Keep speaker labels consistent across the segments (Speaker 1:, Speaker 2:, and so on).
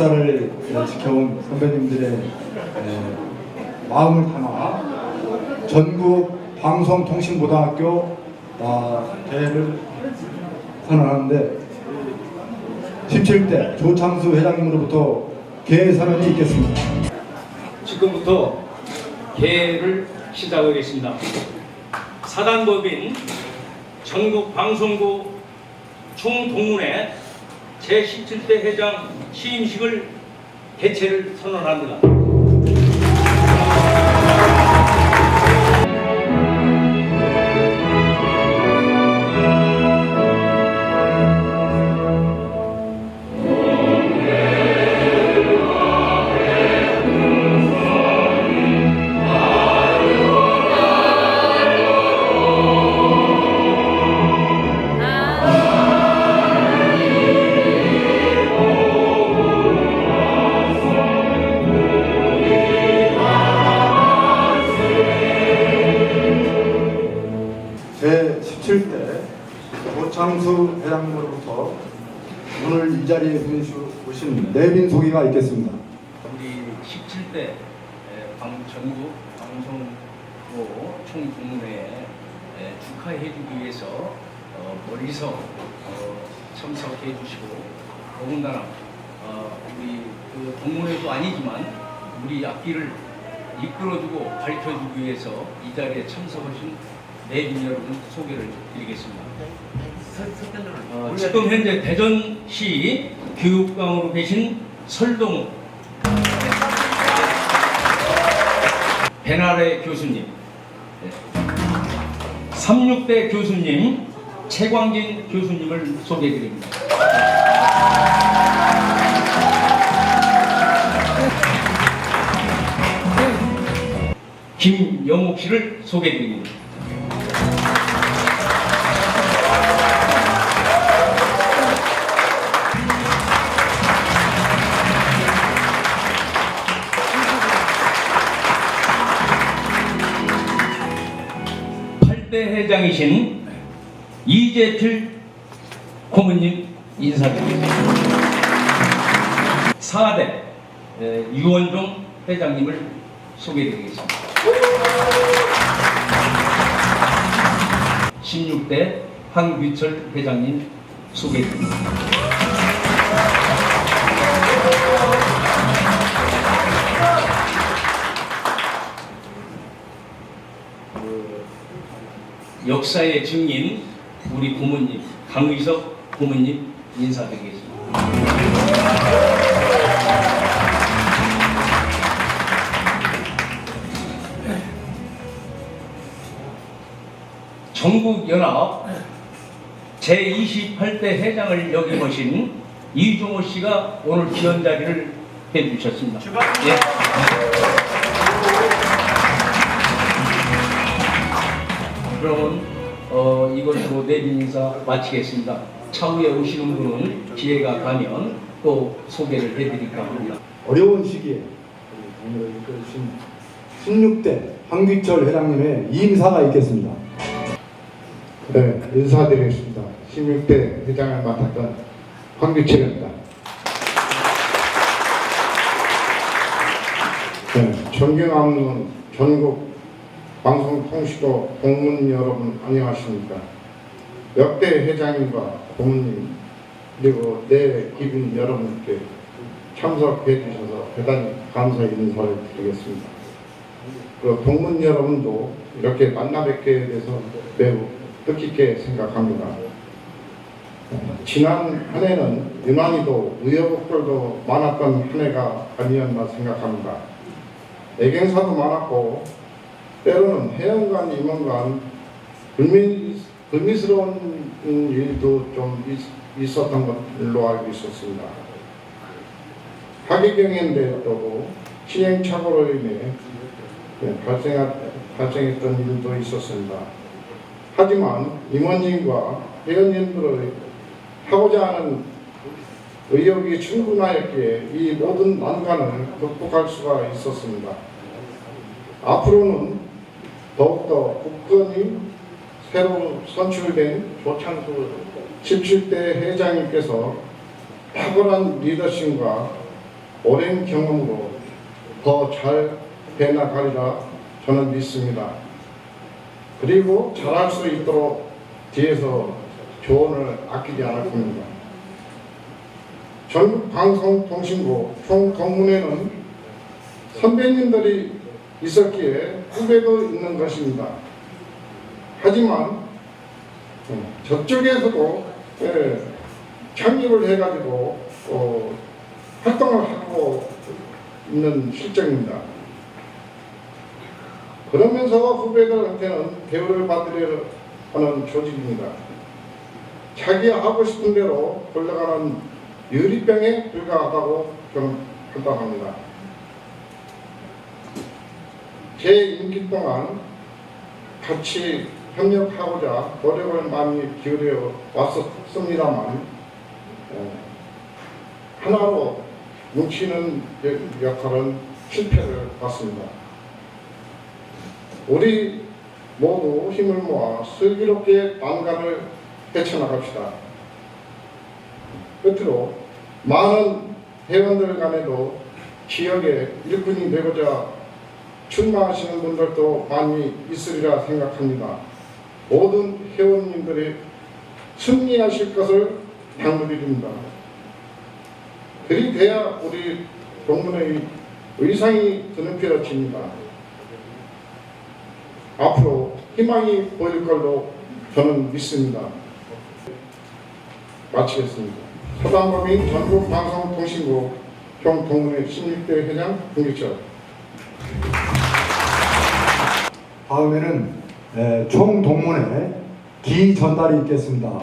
Speaker 1: 역사를 지켜온 선배님들의 에, 마음을 담아 전국 방송통신고등학교 어, 대회를 선언하는데 17대 조창수 회장님으로부터 개회 선언이 있겠습니다.
Speaker 2: 지금부터 개회를 시작하겠습니다. 사단법인 전국 방송국 총동문회 제17대 회장 취임식을 개최를 선언합니다.
Speaker 1: 조창수 회장님으로부터 오늘 이 자리에 오신 내빈 소개가 있겠습니다.
Speaker 2: 우리 17대 방, 전국 방송국 총동문회에 축하해주기 위해서 어, 멀리서 어, 참석해 주시고 더군다나 어, 우리 그 동문회도 아니지만 우리 앞길을 이끌어주고 밝혀주기 위해서 이 자리에 참석하신 내빈 여러분 소개를 드리겠습니다. 어, 지금 현재 대전시 교육감으로 계신 설동우 배나래 교수님, 네. 36대 교수님 최광진 교수님을 소개해드립니다. 김영옥 씨를 소개해드립니다. 회장이신 이재필 고문님 인사드립니다. 4대 유원종 회장님을 소개해드리겠습니다. 16대 한규철 회장님 소개해드립니다. 역사의 증인 우리 부모님 강의석 부모님 인사드리겠습니다. 전국연합 제28대 회장을 역임하신 이종호 씨가 오늘 기원 자리를 해주셨습니다. 예. 그러면 어, 이것으로 내빈 인사 마치겠습니다. 차후에 오시는 분은 기회가 가면 또 소개를 해드릴까 합니다.
Speaker 1: 어려운 시기에 이끌으신 16대 황규철 회장님의 인사가 있겠습니다.
Speaker 3: 네, 인사드리겠습니다. 16대 회장을 맡았던 황규철입니다. 네, 존경하는 전국 방송통신도 공문 여러분 안녕하십니까? 역대 회장님과 고문님 그리고 내 기빈 여러분께 참석해 주셔서 대단히 감사 인사를 드리겠습니다. 그 동문 여러분도 이렇게 만나 뵙게 돼서 매우 뜻깊게 생각합니다. 지난 한 해는 유난히도 우여곡절도 많았던 한 해가 아니었나 생각합니다. 애경사도 많았고 때로는 해연간 임원간 불미, 불미스러운 일도 좀 있, 있었던 것으로 알고 있었습니다. 하기경인데도 시행착오로 인해 발생하, 발생했던 일도 있었습니다. 하지만 임원진과 회원님들의 하고자 하는 의욕이 충분하였기에 이 모든 난관을 극복할 수가 있었습니다. 앞으로는 더욱더 국건이 새로 선출된 조창수 17대 회장님께서 탁월한 리더십과 오랜 경험으로 더잘 해나가리라 저는 믿습니다. 그리고 잘할 수 있도록 뒤에서 조언을 아끼지 않을 겁니다. 전국방송통신부 총동문회는 선배님들이 있었기에 후배도 있는 것입니다. 하지만 음, 저쪽에서도 예, 창립을 해가지고 어, 활동을 하고 있는 실정입니다. 그러면서 후배들한테는 대우를 받으려 하는 조직입니다. 자기가 하고 싶은 대로 돌아가는 유리병에 불과하다고 저는 판단합니다. 제 임기 동안 같이 협력하고자 노력을 많이 기울여 왔었습니다만 어, 하나로 뭉치는 역- 역할은 실패를 봤습니다. 우리 모두 힘을 모아 슬기롭게 난간을 헤쳐나갑시다. 끝으로 많은 회원들 간에도 지역의 일꾼이 되고자 출마하시는 분들도 많이 있으리라 생각합니다. 모든 회원님들이 승리하실 것을 당부드립니다. 그리 돼야 우리 동문의 의상이 드높여집니다. 앞으로 희망이 보일 걸로 저는 믿습니다. 마치겠습니다. 서당법인 전국방송통신국 경동문회 16대 회장 김규철
Speaker 1: 다음에는 에, 총동문회 기 전달이 있겠습니다.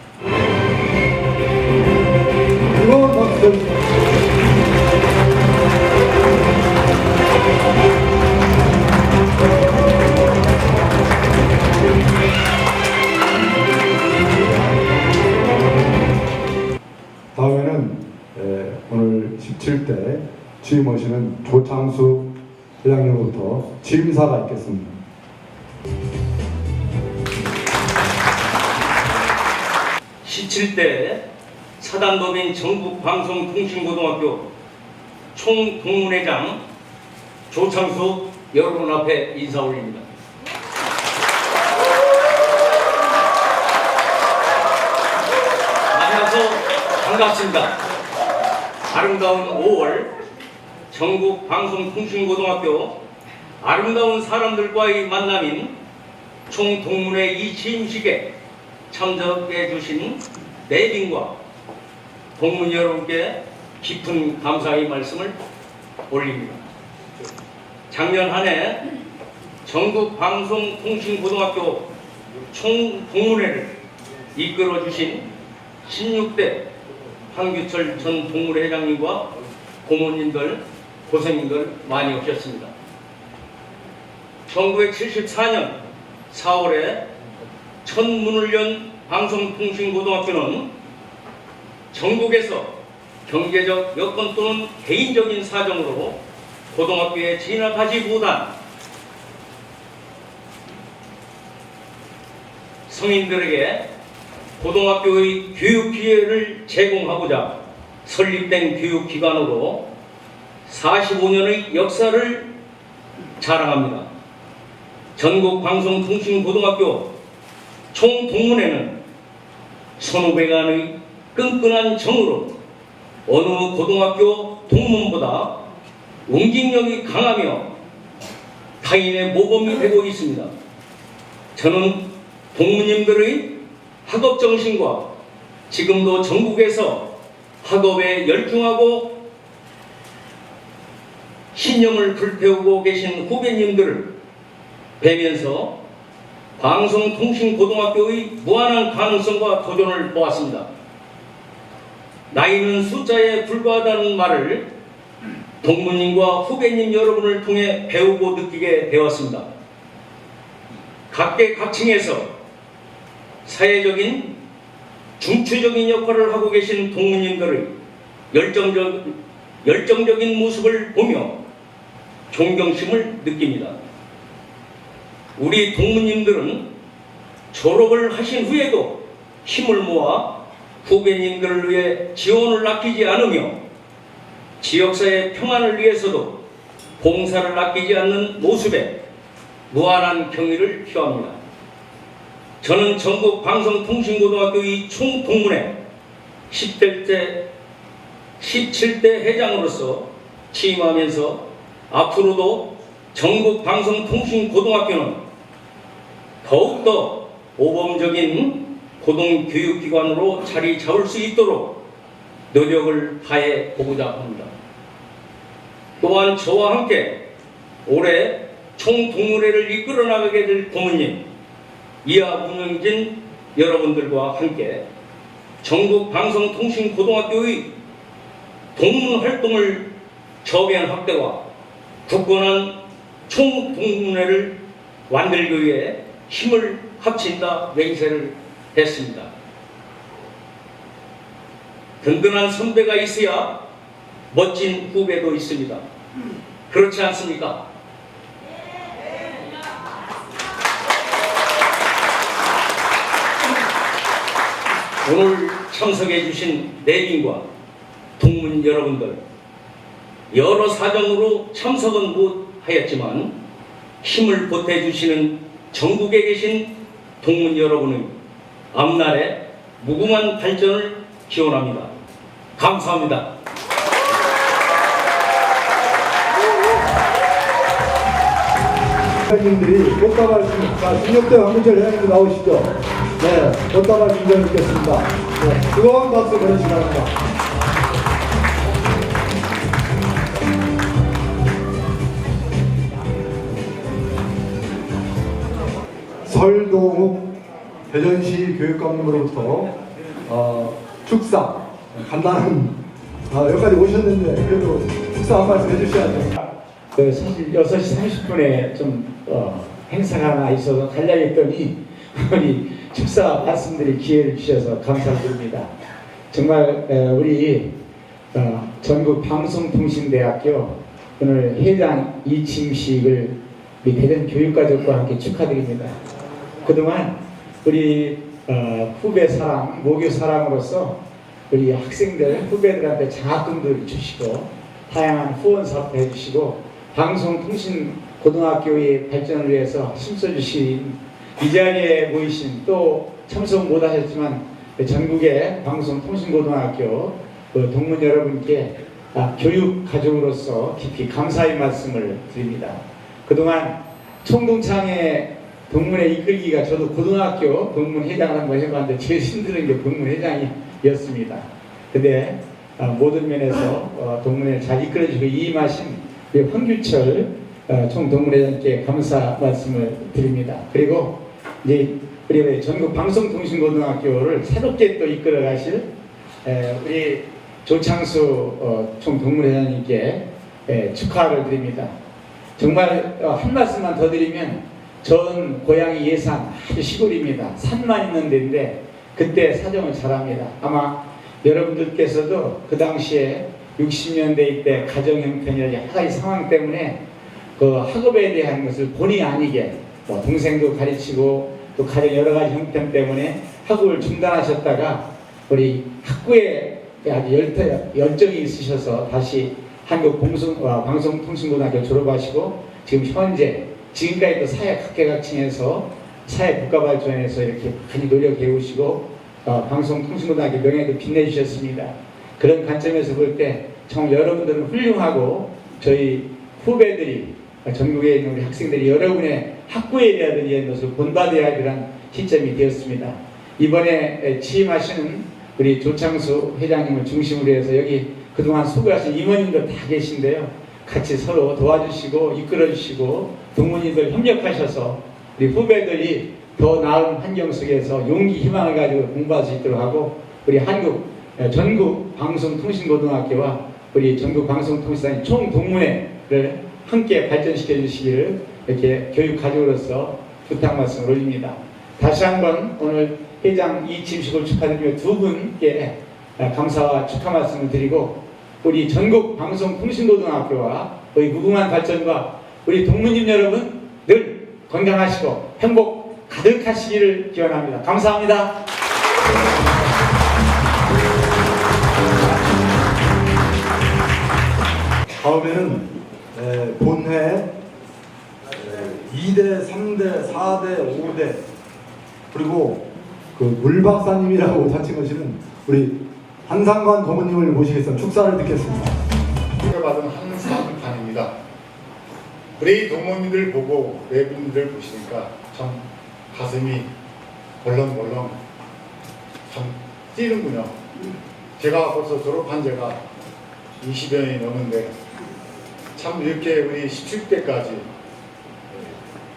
Speaker 1: 다음에는 에, 오늘 17대 취임하시는 조창수 회장님으로부터 취임사가 있겠습니다.
Speaker 2: 17대 사단법인 전국방송통신고등학교 총동문회장 조창수 여러분 앞에 인사 올립니다. 만나서 반갑습니다. 아름다운 5월 전국 방송통신고등학교 아름다운 사람들과의 만남인 총동문회 이 취임식에 참석해 주신 내빈과 동문 여러분께 깊은 감사의 말씀을 올립니다. 작년 한 해 전국 방송통신고등학교 총동문회를 이끌어 주신 16대 황규철 전 동문회 회장님과 고모님들, 고생님들 많이 오셨습니다. 1974년 4월에 첫 문을 연 방송통신고등학교는 전국에서 경제적 여건 또는 개인적인 사정으로 고등학교에 진학하지 못한 성인들에게 고등학교의 교육 기회를 제공하고자 설립된 교육기관으로 45년의 역사를 자랑합니다. 전국 방송통신고등학교 총동문회는 선후배간의 끈끈한 정으로 어느 고등학교 동문보다 응징력이 강하며 타인의 모범이 되고 있습니다. 저는 동무님들의 학업 정신과 지금도 전국에서 학업에 열중하고 신념을 불태우고 계신 후배님들을 뵈면서 방송통신고등학교의 무한한 가능성과 도전을 보았습니다. 나이는 숫자에 불과하다는 말을 동무님과 후배님 여러분을 통해 배우고 느끼게 되었습니다. 각계각층에서 사회적인 중추적인 역할을 하고 계신 동무님들의 열정적, 열정적인 모습을 보며 존경심을 느낍니다. 우리 동무님들은 졸업을 하신 후에도 힘을 모아 후배님들을 위해 지원을 아끼지 않으며 지역사회 평안을 위해서도 봉사를 아끼지 않는 모습에 무한한 경의를 표합니다. 저는 전국 방송통신고등학교의 총동문회 10대 17대 회장으로서 취임하면서 앞으로도 전국 방송통신고등학교는 더욱더 모범적인 고등교육기관으로 자리 잡을 수 있도록 노력을 다해 보고자 합니다. 또한 저와 함께 올해 총동문회를 이끌어 나가게 될 고모님, 이하 운영진 여러분들과 함께 전국 방송통신고등학교의 동문 활동을 저변 확대와 굳건한 총동문회를 만들기 위해 힘을 합친다 맹세를 했습니다. 든든한 선배가 있어야 멋진 후배도 있습니다. 그렇지 않습니까? 오늘 참석해 주신 내빈과 동문 여러분들 여러 사정으로 참석은 못하였지만 힘을 보태 주시는 전국에 계신 동문 여러분의 앞날의 무궁한 발전을 기원합니다. 감사합니다.
Speaker 1: 회장님들이 꽃다발 자, 중력대 황문철 회장님 나오시죠. 네, 꽃다발 준비해 놓겠습니다. 네, 뜨거운 박수 보내시기 바랍니다. 설동욱 대전시 교육감님으로부터 어, 축사 간단한 어, 여기까지 오셨는데 그래도 축사 한 말씀 해주셔야죠.
Speaker 4: 그 사실 6시 30분에 좀 어, 행사가 하나 있어서 달려있더니 우리 축사 말씀드릴 기회를 주셔서 감사드립니다. 정말 에, 우리 어, 전국 방송통신대학교 오늘 회장 이침식을 우리 대전 교육가족과 함께 축하드립니다. 그동안 우리 어, 후배 사랑, 모교 사랑으로서 우리 학생들, 후배들한테 장학금도 주시고 다양한 후원 사업도 해주시고 방송통신 고등학교의 발전을 위해서 힘써주신 이 자리에 모이신 또 참석 못하셨지만 전국의 방송통신고등학교 그 동문 여러분께 아, 교육 가족으로서 깊이 감사의 말씀을 드립니다. 그동안 총동창회 동문회 이끌기가 저도 고등학교 동문 회장을 한번 해봤는데 제일 힘든 게 동문 회장이었습니다. 근데 어, 모든 면에서 어, 동문회를 잘 이끌어주고 이임하신 황규철 어, 총동문회장께 감사 말씀을 드립니다. 그리고 이제 우리 전국 방송통신고등학교를 새롭게 또 이끌어 가실 에, 우리 조창수 어, 총동문회장님께 에, 축하를 드립니다. 정말 어, 한 말씀만 더 드리면 전 고향이 예산 아주 시골입니다. 산만 있는 데인데 그때 사정을 잘합니다. 아마 여러분들께서도 그 당시에 60년대 때 가정 형편이나 여러 가지 상황 때문에 그 학업에 대한 것을 본의 아니게 뭐 동생도 가르치고 또 가정 여러 가지 형편 때문에 학업을 중단하셨다가 우리 학부에 아주 열, 열정이 있으셔서 다시 한국 어, 방송통신고등학교 졸업하시고 지금 현재 지금까지 또 사회 각계각층에서 사회 국가 발전에서 이렇게 많이 노력해 오시고 어, 방송통신고등학교 명예도 빛내주셨습니다. 그런 관점에서 볼 때 정말 여러분들은 훌륭하고 저희 후배들이 어, 전국에 있는 우리 학생들이 여러분의 학부에 대한 이런 것을 본받아야 할 시점이 되었습니다. 이번에 에, 취임하시는 우리 조창수 회장님을 중심으로 해서 여기 그동안 수고하신 임원님들 다 계신데요. 같이 서로 도와주시고 이끌어주시고 동문인들 협력하셔서 우리 후배들이 더 나은 환경 속에서 용기 희망을 가지고 공부할 수 있도록 하고 우리 한국 에, 전국 방송통신고등학교와 우리 전국 방송통신단의 총동문회를 함께 발전시켜 주시기를 이렇게 교육 가족으로서 부탁 말씀을 올립니다. 다시 한번 오늘 회장 이침식을 축하드리며 두 분께 감사와 축하 말씀을 드리고 우리 전국 방송통신고등학교와 우리 무궁한 발전과 우리 동무님 여러분 늘 건강하시고 행복 가득하시기를 기원합니다. 감사합니다.
Speaker 1: 다음에는 에, 본회 2대, 3대, 4대, 5대 그리고 그 물박사님이라고 자칭하시는 우리 한상관 고모님을 모시겠습니다. 축사를 듣겠습니다.
Speaker 5: 받은 한상관입니다. 우리 동문님들 보고 외국인들 보시니까 참 가슴이 벌렁벌렁 참 뛰는군요. 제가 벌써 졸업한 지가 20여 년이 넘는데 참 이렇게 우리 17대까지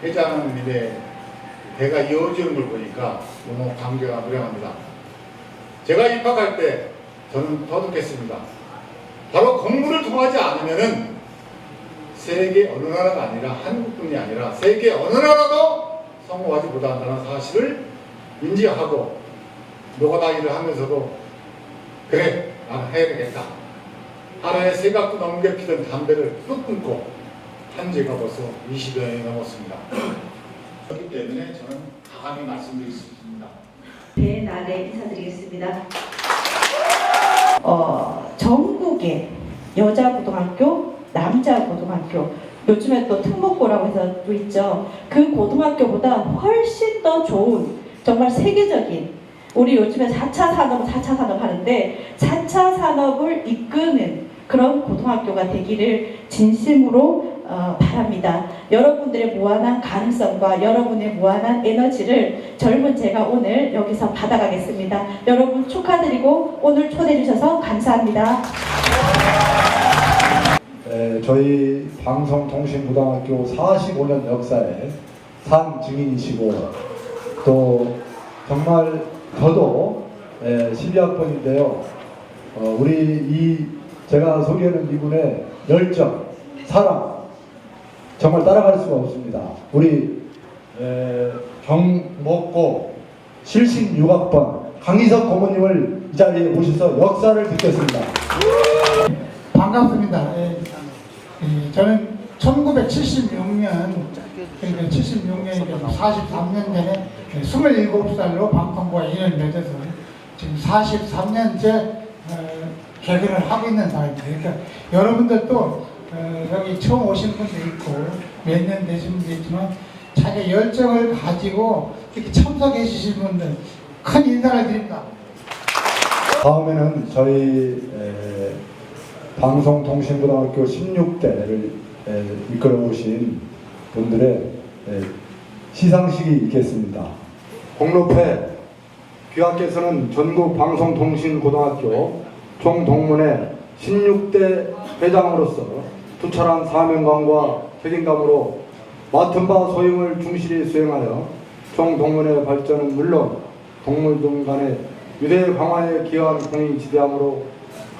Speaker 5: 회장하는 일에 대가 이어지는 걸 보니까 너무 감개가 무량합니다. 제가 입학할 때 저는 터득했습니다. 바로 공부를 통하지 않으면은 세계 어느 나라가 아니라 한국뿐이 아니라 세계 어느 나라도 성공하지 못한다는 사실을 인지하고 노가다 일을 하면서도 그래 나는 해야 되겠다. 하나의 생각도 넘게 피던 담배를 뚝 끊고 한 지가 벌써 20여 년이 넘었습니다. 그렇기 때문에 저는 강하게 말씀드릴 수 있습니다.
Speaker 6: 대날에 인사드리겠습니다. 어, 전국의 여자 고등학교, 남자 고등학교, 요즘에 또 특목고라고 해서 또 있죠. 그 고등학교보다 훨씬 더 좋은 정말 세계적인 우리 요즘에 4차 산업, 4차 산업 하는데 4차 산업을 이끄는 그런 고등학교가 되기를 진심으로 어, 바랍니다. 여러분들의 무한한 가능성과 여러분의 무한한 에너지를 젊은 제가 오늘 여기서 받아가겠습니다. 여러분 축하드리고 오늘 초대해 주셔서 감사합니다.
Speaker 1: 에, 저희 방송통신고등학교 45년 역사에 산 증인이시고 또 정말 저도 에, 12학번인데요. 어, 우리 이 제가 소개하는 이분의 열정, 사랑 정말 따라갈 수가 없습니다. 우리 에, 정목고 실신 6학번 강희석 고모님을 이 자리에 모셔서 역사를 듣겠습니다.
Speaker 7: 반갑습니다. 예, 예, 저는 1976년, 그러니까 76년이니까 43년 전에 27살로 방통부와 인연을 맺어서 지금 43년째 어, 개근을 하고 있는 상황입니다. 그러니까 여러분들도 어, 여기 처음 오신 분도 있고 몇 년 되신 분도 있지만 자기 열정을 가지고 이렇게 참석해 주신 분들 큰 인사를 드립니다.
Speaker 1: 다음에는 저희 에, 방송통신고등학교 16대를 이끌어 오신 분들의 에, 시상식이 있겠습니다. 공로패 귀하께서는 전국 방송통신고등학교 총동문회 16대 회장으로서 투철한 사명감과 책임감으로 맡은 바 소임을 충실히 수행하여 총동문회 발전은 물론 동물들 간의 유대 강화에 기여한 공이 지대함으로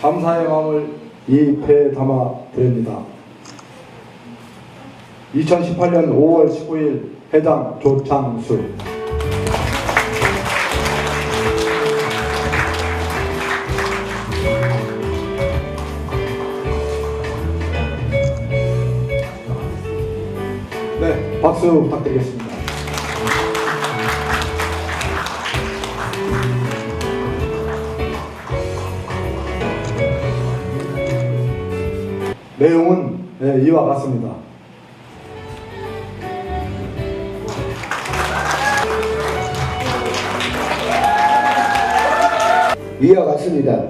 Speaker 1: 감사의 마음을 이 패에 담아 드립니다. 2018년 5월 19일 회장 조창수 네, 박수 부탁드리겠습니다. 내용은 네, 이와 같습니다.
Speaker 8: 이와 같습니다.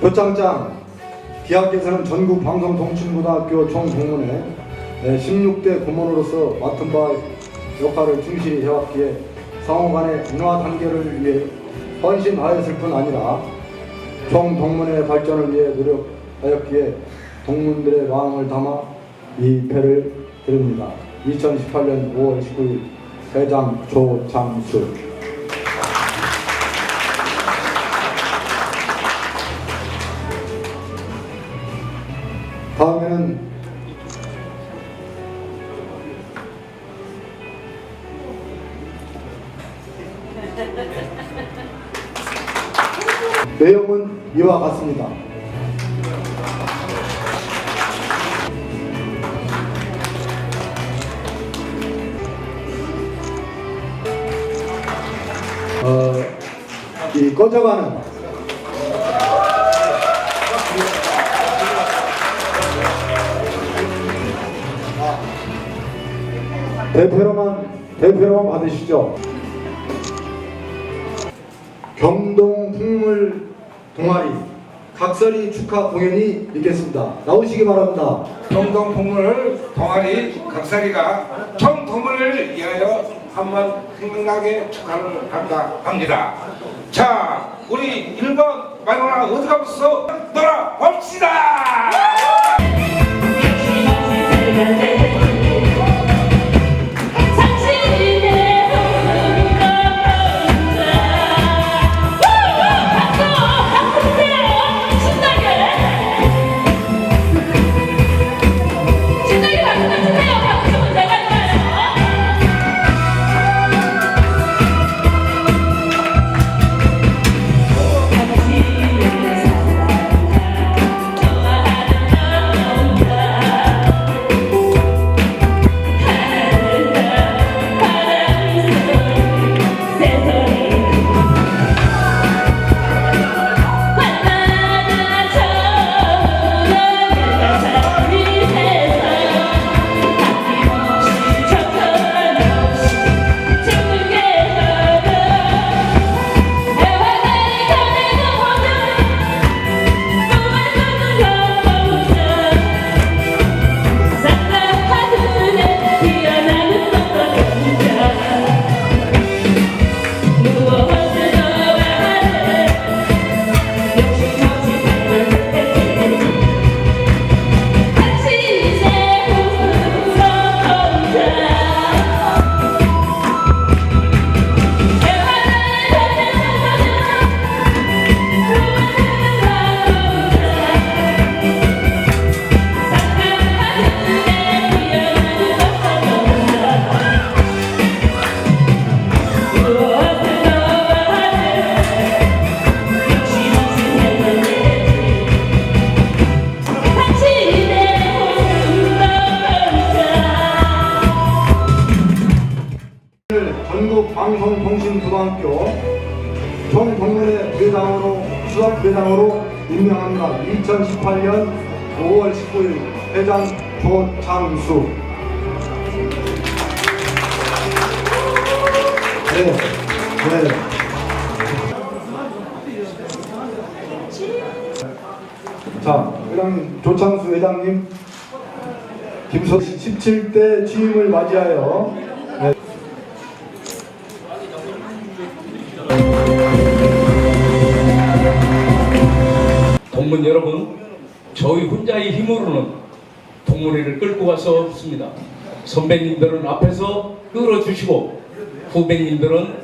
Speaker 1: 표창장 기하께서는 전국 방송통신고등학교 총동문회 16대 고문으로서 맡은 바 역할을 충실히 해왔기에 상호 간의 문화 단결을 위해 헌신하였을 뿐 아니라 총동문회 발전을 위해 노력하였기에 동문들의 마음을 담아 이 패를 드립니다. 2018년 5월 19일 회장 조창수 내용은 이와 같습니다. 어, 이 꺼져가는 대표로만 대표로만 받으시죠. 각설이 축하 공연이 있겠습니다. 나오시기 바랍니다.
Speaker 9: 경동 동물 동아리 각설이가 총 동물을 위하여 한번 흥명하게 축하를 한다 합니다. 자, 우리 1번 마누라 어디 가봤어? 놀아 봅시다!
Speaker 1: 회장으로 임명합니다. 2018년 5월 19일 회장 조창수. 네, 네. 자, 회장님 조창수 회장님 김소 17대 취임을 맞이하여
Speaker 2: 동문 여러분, 저희 혼자의 힘으로는 동문회를 끌고 갈 수 없습니다. 선배님들은 앞에서 끌어주시고 후배님들은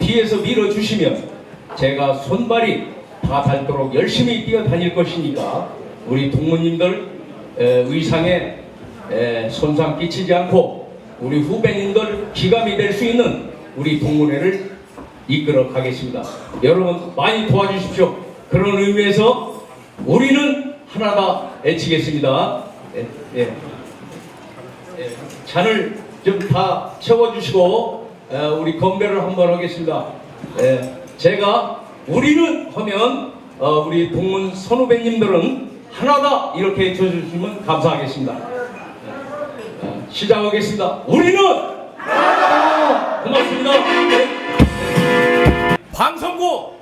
Speaker 2: 뒤에서 밀어주시면 제가 손발이 다 닳도록 열심히 뛰어다닐 것이니까 우리 동무님들 에, 의상에 에, 손상 끼치지 않고 우리 후배님들 기감이 될 수 있는 우리 동문회를 이끌어 가겠습니다. 여러분 많이 도와주십시오. 그런 의미에서 우리는 하나가 애치겠습니다. 예, 예. 예, 잔을 좀 다 채워주시고 예, 우리 건배를 한번 하겠습니다. 예, 제가 우리는 하면 어, 우리 동문 선후배님들은 하나다 이렇게 해주시면 감사하겠습니다. 예, 시작하겠습니다. 우리는 하나다. 고맙습니다. 예. 방송국